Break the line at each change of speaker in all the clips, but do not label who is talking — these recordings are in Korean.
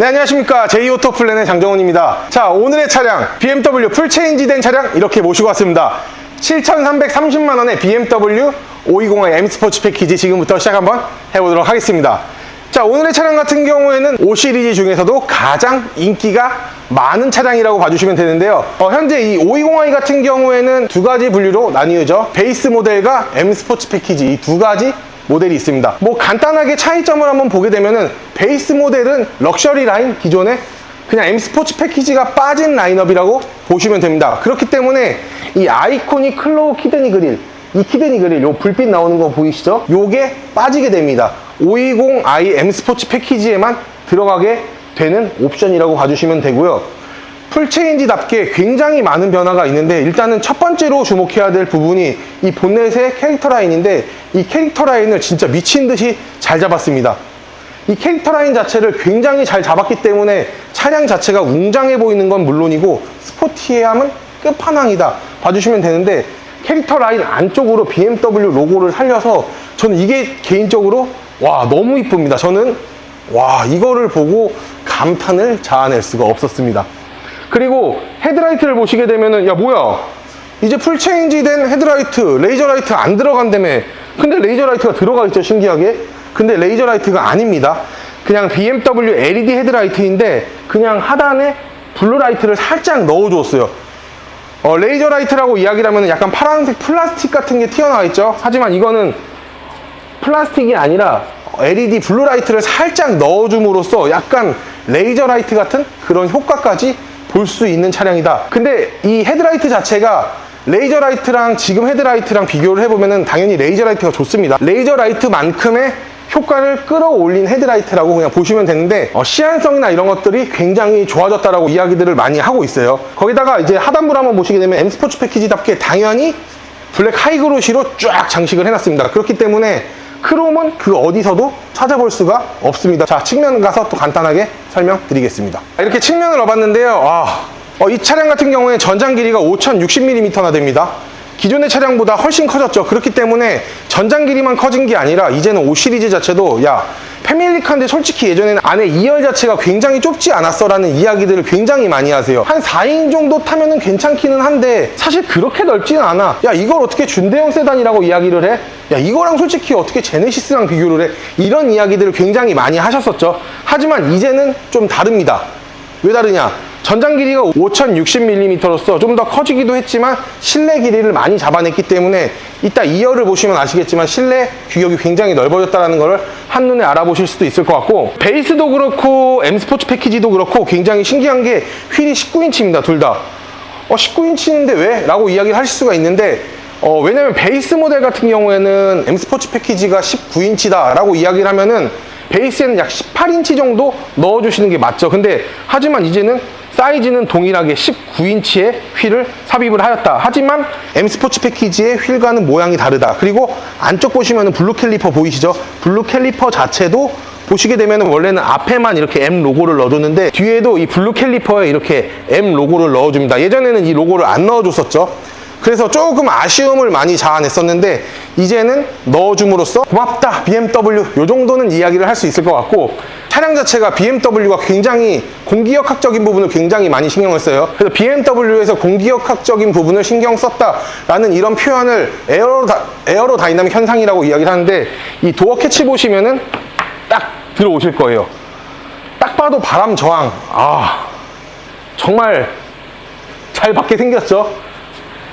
네, 안녕하십니까. 제이오토 플랜의 장정훈입니다. 자, 오늘의 차량, BMW 풀체인지 된 차량 이렇게 모시고 왔습니다. 7,330만원의 BMW 520i M 스포츠 패키지 지금부터 시작 한번 해보도록 하겠습니다. 자, 오늘의 차량 같은 경우에는 5 시리즈 중에서도 가장 인기가 많은 차량이라고 봐주시면 되는데요. 어, 현재 이 520i 같은 경우에는 두 가지 분류로 나뉘어져 베이스 모델과 M 스포츠 패키지 이 두 가지 모델이 있습니다. 뭐 간단하게 차이점을 한번 보게 되면은 베이스 모델은 럭셔리 라인 기존에 그냥 M 스포츠 패키지가 빠진 라인업이라고 보시면 됩니다. 그렇기 때문에 이 아이코닉 클로우 키드니 그릴 이 키드니 그릴 요 불빛 나오는 거 보이시죠? 요게 빠지게 됩니다. 520i M 스포츠 패키지에만 들어가게 되는 옵션이라고 봐주시면 되고요. 풀체인지답게 굉장히 많은 변화가 있는데 일단은 첫 번째로 주목해야 될 부분이 이 본넷의 캐릭터 라인인데 이 캐릭터 라인을 진짜 미친 듯이 잘 잡았습니다. 이 캐릭터 라인 자체를 굉장히 잘 잡았기 때문에 차량 자체가 웅장해 보이는 건 물론이고 스포티함은 끝판왕이다 봐주시면 되는데 캐릭터 라인 안쪽으로 BMW 로고를 살려서 저는 이게 개인적으로 와 너무 이쁩니다. 저는 와 이거를 보고 감탄을 자아낼 수가 없었습니다. 그리고 헤드라이트를 보시게 되면은 야 뭐야? 이제 풀체인지 된 헤드라이트 레이저 라이트 안 들어간다며. 근데 레이저 라이트가 들어가 있죠 신기하게? 근데 레이저 라이트가 아닙니다. 그냥 BMW LED 헤드라이트인데 그냥 하단에 블루 라이트를 살짝 넣어줬어요. 어, 레이저 라이트라고 이야기를 하면 약간 파란색 플라스틱 같은 게 튀어나와 있죠? 하지만 이거는 플라스틱이 아니라 LED 블루 라이트를 살짝 넣어줌으로써 약간 레이저 라이트 같은 그런 효과까지 볼 수 있는 차량이다. 근데 이 헤드라이트 자체가 레이저 라이트랑 지금 헤드 라이트랑 비교를 해보면은 당연히 레이저 라이트가 좋습니다. 레이저 라이트만큼의 효과를 끌어올린 헤드라이트라고 그냥 보시면 되는데 어, 시안성이나 이런 것들이 굉장히 좋아졌다라고 이야기들을 많이 하고 있어요. 거기다가 이제 하단부를 한번 보시게 되면 M 스포츠 패키지답게 당연히 블랙 하이그로시로 쫙 장식을 해놨습니다. 그렇기 때문에 크롬은 그 어디서도 찾아볼 수가 없습니다. 자, 측면 가서 또 간단하게 설명드리겠습니다. 이렇게 측면을 넣어봤는데요. 아, 어, 이 차량 같은 경우에 전장 길이가 5060mm나 됩니다. 기존의 차량보다 훨씬 커졌죠. 그렇기 때문에 전장 길이만 커진 게 아니라 이제는 5 시리즈 자체도 야 패밀리카인데 솔직히 예전에는 안에 2열 자체가 굉장히 좁지 않았어라는 이야기들을 굉장히 많이 하세요. 한 4인 정도 타면은 괜찮기는 한데 사실 그렇게 넓지는 않아. 야 이걸 어떻게 준대형 세단이라고 이야기를 해? 야 이거랑 솔직히 어떻게 제네시스랑 비교를 해? 이런 이야기들을 굉장히 많이 하셨었죠. 하지만 이제는 좀 다릅니다. 왜 다르냐? 전장 길이가 5060mm로서 좀 더 커지기도 했지만 실내 길이를 많이 잡아냈기 때문에 이따 2열을 보시면 아시겠지만 실내 규격이 굉장히 넓어졌다는 것을 한눈에 알아보실 수도 있을 것 같고 베이스도 그렇고 M 스포츠 패키지도 그렇고 굉장히 신기한 게 휠이 19인치입니다 둘 다. 어 19인치인데 왜? 라고 이야기를 하실 수가 있는데 어, 왜냐면 베이스 모델 같은 경우에는 M 스포츠 패키지가 19인치다 라고 이야기를 하면은 베이스에는 약 18인치 정도 넣어주시는 게 맞죠. 근데 하지만 이제는 사이즈는 동일하게 19인치의 휠을 삽입을 하였다. 하지만 M 스포츠 패키지의 휠과는 모양이 다르다. 그리고 안쪽 보시면 블루 캘리퍼 보이시죠? 블루 캘리퍼 자체도 보시게 되면 원래는 앞에만 이렇게 M 로고를 넣어줬는데 뒤에도 이 블루 캘리퍼에 이렇게 M 로고를 넣어줍니다. 예전에는 이 로고를 안 넣어줬었죠. 그래서 조금 아쉬움을 많이 자아냈었는데 이제는 넣어줌으로써 고맙다 BMW 요 정도는 이야기를 할 수 있을 것 같고 차량 자체가 BMW가 굉장히 공기역학적인 부분을 굉장히 많이 신경을 써요. 그래서 BMW에서 공기역학적인 부분을 신경 썼다라는 이런 표현을 에어로, 에어로 다이나믹 현상이라고 이야기를 하는데 이 도어 캐치 보시면은 딱 들어오실 거예요. 딱 봐도 바람 저항. 아 정말 잘 받게 생겼죠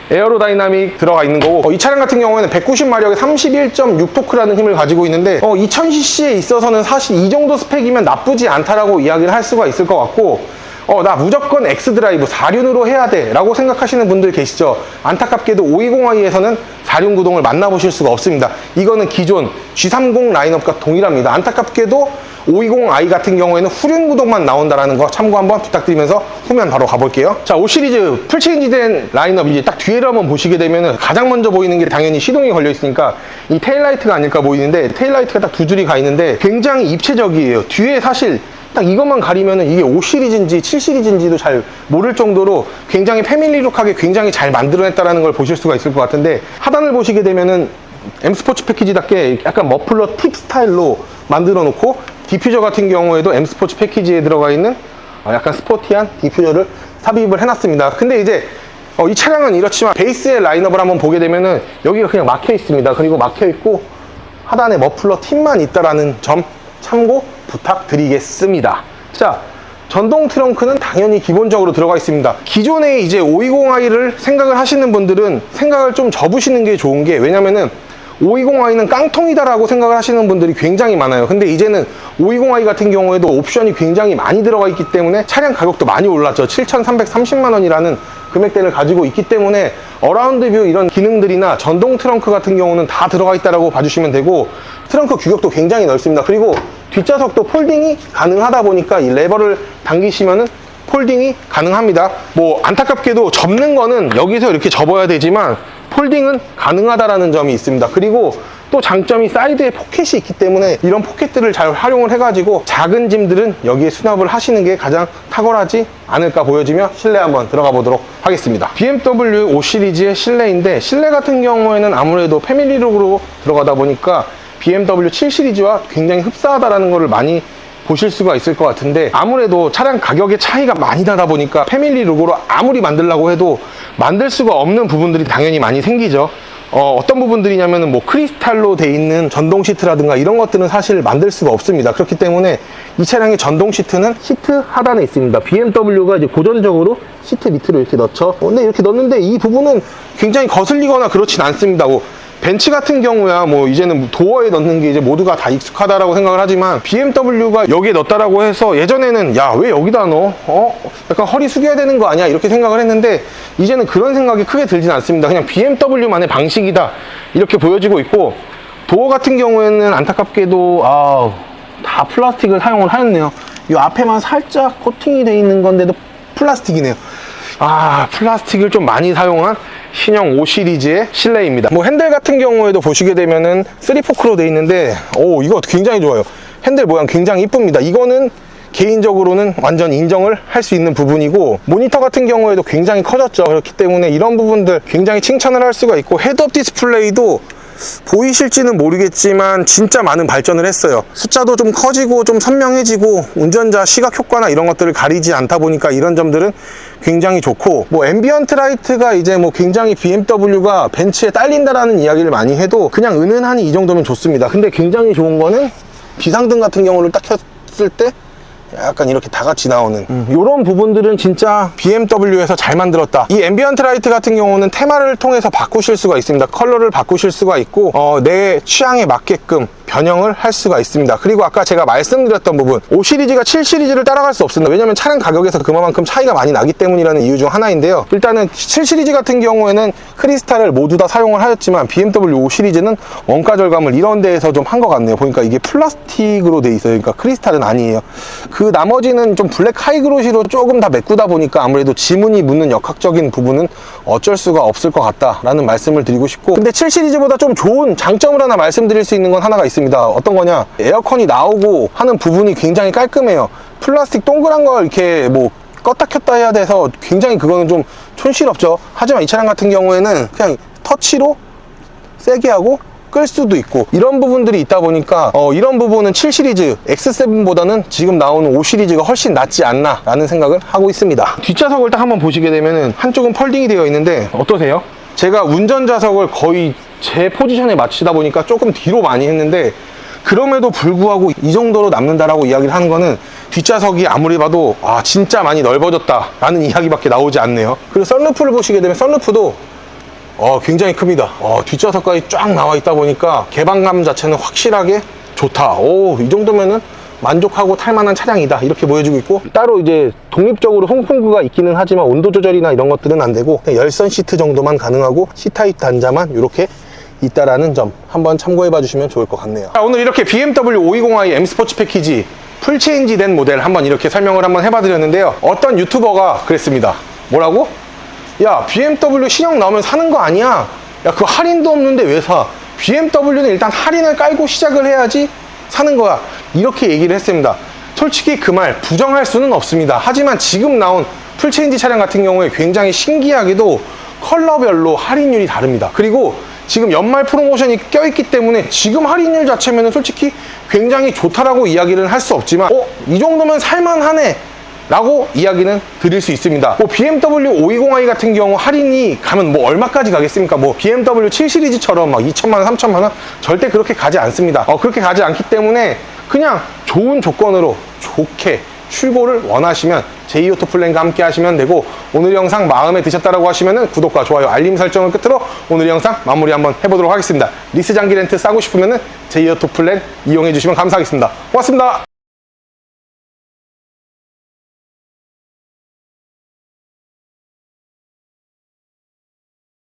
에어로다이나믹 들어가 있는 거고 어, 이 차량 같은 경우에는 190마력에 31.6토크라는 힘을 가지고 있는데 어, 2000cc에 있어서는 사실 이 정도 스펙이면 나쁘지 않다라고 이야기를 할 수가 있을 것 같고 어, 나 무조건 X드라이브 4륜으로 해야 돼 라고 생각하시는 분들 계시죠 안타깝게도 520i에서는 4륜 구동을 만나보실 수가 없습니다 이거는 기존 G30 라인업과 동일합니다 안타깝게도 520i 같은 경우에는 후륜 구동만 나온다라는 거 참고 한번 부탁드리면서 후면 바로 가볼게요. 자, 5 시리즈 풀체인지 된 라인업 이제 딱 뒤에를 한번 보시게 되면은 가장 먼저 보이는 게 당연히 시동이 걸려 있으니까 이 테일라이트가 아닐까 보이는데 테일라이트가 딱 두 줄이 가 있는데 굉장히 입체적이에요. 뒤에 사실 딱 이것만 가리면은 이게 5 시리즈인지 7 시리즈인지도 잘 모를 정도로 굉장히 패밀리룩하게 굉장히 잘 만들어냈다라는 걸 보실 수가 있을 것 같은데 하단을 보시게 되면은 M 스포츠 패키지답게 약간 머플러 팁 스타일로 만들어 놓고 디퓨저 같은 경우에도 M 스포츠 패키지에 들어가 있는 어, 약간 스포티한 디퓨저를 삽입을 해놨습니다. 근데 이제 어, 이 차량은 이렇지만 베이스의 라인업을 한번 보게 되면은 여기가 그냥 막혀 있습니다. 그리고 막혀 있고 하단에 머플러 팁만 있다라는 점 참고 부탁드리겠습니다. 자, 전동 트렁크는 당연히 기본적으로 들어가 있습니다. 기존에 이제 520i를 생각을 하시는 분들은 생각을 좀 접으시는 게 좋은 게 왜냐면은 520i는 깡통이다라고 생각을 하시는 분들이 굉장히 많아요. 근데 이제는 520i 같은 경우에도 옵션이 굉장히 많이 들어가 있기 때문에 차량 가격도 많이 올랐죠. 7,330만 원이라는 금액대를 가지고 있기 때문에 어라운드 뷰 이런 기능들이나 전동 트렁크 같은 경우는 다 들어가 있다라고 봐주시면 되고 트렁크 규격도 굉장히 넓습니다. 그리고 뒷좌석도 폴딩이 가능하다 보니까 이 레버를 당기시면은 폴딩이 가능합니다. 뭐 안타깝게도 접는 거는 여기서 이렇게 접어야 되지만 폴딩은 가능하다라는 점이 있습니다. 그리고 또 장점이 사이드에 포켓이 있기 때문에 이런 포켓들을 잘 활용을 해가지고 작은 짐들은 여기에 수납을 하시는 게 가장 탁월하지 않을까 보여지며 실내 한번 들어가 보도록 하겠습니다. BMW 5 시리즈의 실내인데 실내 같은 경우에는 아무래도 패밀리룩으로 들어가다 보니까 BMW 7 시리즈와 굉장히 흡사하다라는 것을 많이 보실 수가 있을 것 같은데 아무래도 차량 가격의 차이가 많이 나다 보니까 패밀리 룩으로 아무리 만들려고 해도 만들 수가 없는 부분들이 당연히 많이 생기죠. 어, 떤 부분들이냐면은 뭐 크리스탈로 돼 있는 전동 시트라든가 이런 것들은 사실 만들 수가 없습니다. 그렇기 때문에 이 차량의 전동 시트는 시트 하단에 있습니다. BMW가 이제 고전적으로 시트 밑으로 이렇게 넣죠. 어, 근데 이렇게 넣는데 이 부분은 굉장히 거슬리거나 그렇진 않습니다. 뭐 벤츠 같은 경우야 뭐 이제는 도어에 넣는 게 이제 모두가 다 익숙하다라고 생각을 하지만 BMW가 여기에 넣었다라고 해서 예전에는 야 왜 여기다 넣어? 어? 약간 허리 숙여야 되는 거 아니야? 이렇게 생각을 했는데 이제는 그런 생각이 크게 들진 않습니다. 그냥 BMW만의 방식이다 이렇게 보여지고 있고 도어 같은 경우에는 안타깝게도 아, 다 플라스틱을 사용을 하였네요. 이 앞에만 살짝 코팅이 돼 있는 건데도 플라스틱이네요. 아, 플라스틱을 좀 많이 사용한 신형 5 시리즈의 실내입니다. 뭐 핸들 같은 경우에도 보시게 되면은 3포크로 돼 있는데, 오, 이거 굉장히 좋아요. 핸들 모양 굉장히 이쁩니다. 이거는 개인적으로는 완전 인정을 할 수 있는 부분이고 모니터 같은 경우에도 굉장히 커졌죠 그렇기 때문에 이런 부분들 굉장히 칭찬을 할 수가 있고 헤드업 디스플레이도 보이실지는 모르겠지만 진짜 많은 발전을 했어요. 숫자도 좀 커지고 좀 선명해지고 운전자 시각 효과나 이런 것들을 가리지 않다 보니까 이런 점들은 굉장히 좋고 뭐 앰비언트 라이트가 이제 뭐 굉장히 BMW가 벤츠에 딸린다라는 이야기를 많이 해도 그냥 은은하니 이 정도면 좋습니다. 근데 굉장히 좋은 거는 비상등 같은 경우를 딱 켰을 때 약간 이렇게 다 같이 나오는. 이런 부분들은 진짜 BMW에서 잘 만들었다. 이 앰비언트 라이트 같은 경우는 테마를 통해서 바꾸실 수가 있습니다. 컬러를 바꾸실 수가 있고 어, 내 취향에 맞게끔 변형을 할 수가 있습니다. 그리고 아까 제가 말씀드렸던 부분 5 시리즈가 7 시리즈를 따라갈 수 없습니다. 왜냐면 차량 가격에서 그만큼 차이가 많이 나기 때문이라는 이유 중 하나인데요. 일단은 7 시리즈 같은 경우에는 크리스탈을 모두 다 사용을 하였지만 BMW 5 시리즈는 원가 절감을 이런 데에서 좀 한 것 같네요. 보니까 이게 플라스틱으로 돼 있어요. 그러니까 크리스탈은 아니에요. 그 나머지는 좀 블랙 하이그로시로 조금 다 메꾸다 보니까 아무래도 지문이 묻는 역학적인 부분은 어쩔 수가 없을 것 같다라는 말씀을 드리고 싶고 근데 7 시리즈보다 좀 좋은 장점을 하나 말씀드릴 수 있는 건 하나가 있 습니다. 어떤 거냐? 에어컨이 나오고 하는 부분이 굉장히 깔끔해요. 플라스틱 동그란 걸 이렇게 뭐 껐다 켰다 해야 돼서 굉장히 그거는 좀 촌스럽죠. 하지만 이 차량 같은 경우에는 그냥 터치로 세게 하고 끌 수도 있고 이런 부분들이 있다 보니까 어, 이런 부분은 7 시리즈 X7보다는 지금 나오는 5 시리즈가 훨씬 낫지 않나 라는 생각을 하고 있습니다. 뒷좌석을 딱 한번 보시게 되면은 한쪽은 펄딩이 되어 있는데 어떠세요? 제가 운전좌석을 거의 제 포지션에 맞추다 보니까 조금 뒤로 많이 했는데 그럼에도 불구하고 이 정도로 남는다라고 이야기를 하는 거는 뒷좌석이 아무리 봐도 아 진짜 많이 넓어졌다 라는 이야기밖에 나오지 않네요 그리고 썬루프를 보시게 되면 썬루프도 어, 굉장히 큽니다. 어, 뒷좌석까지 쫙 나와 있다 보니까 개방감 자체는 확실하게 좋다. 오, 이 정도면은 만족하고 탈만한 차량이다. 이렇게 보여주고 있고 따로 이제 독립적으로 송풍구가 있기는 하지만 온도 조절이나 이런 것들은 안 되고 열선 시트 정도만 가능하고 C타입 단자만 이렇게 있다라는 점 한번 참고해 봐 주시면 좋을 것 같네요. 자, 오늘 이렇게 BMW 520i M 스포츠 패키지 풀 체인지 된 모델 한번 이렇게 설명을 한번 해봐 드렸는데요. 어떤 유튜버가 그랬습니다. 뭐라고? 야 BMW 신형 나오면 사는 거 아니야 야 그 할인도 없는데 왜 사? BMW는 일단 할인을 깔고 시작을 해야지 사는 거야 이렇게 얘기를 했습니다 솔직히 그 말 부정할 수는 없습니다 하지만 지금 나온 풀체인지 차량 같은 경우에 굉장히 신기하게도 컬러별로 할인율이 다릅니다 그리고 지금 연말 프로모션이 껴있기 때문에 지금 할인율 자체면은 솔직히 굉장히 좋다라고 이야기를 할 수 없지만 어? 이 정도면 살만하네 라고 이야기는 드릴 수 있습니다. 뭐 BMW 520i 같은 경우 할인이 가면 뭐 얼마까지 가겠습니까? 뭐 BMW 7 시리즈처럼 막 2천만 원, 3천만 원 절대 그렇게 가지 않습니다. 어, 그렇게 가지 않기 때문에 그냥 좋은 조건으로 좋게 출고를 원하시면 제이오토 플랜과 함께 하시면 되고 오늘 영상 마음에 드셨다라고 하시면 구독과 좋아요, 알림 설정을 끝으로 오늘 영상 마무리 한번 해보도록 하겠습니다. 리스 장기 렌트 싸고 싶으면 제이오토 플랜 이용해 주시면 감사하겠습니다. 고맙습니다.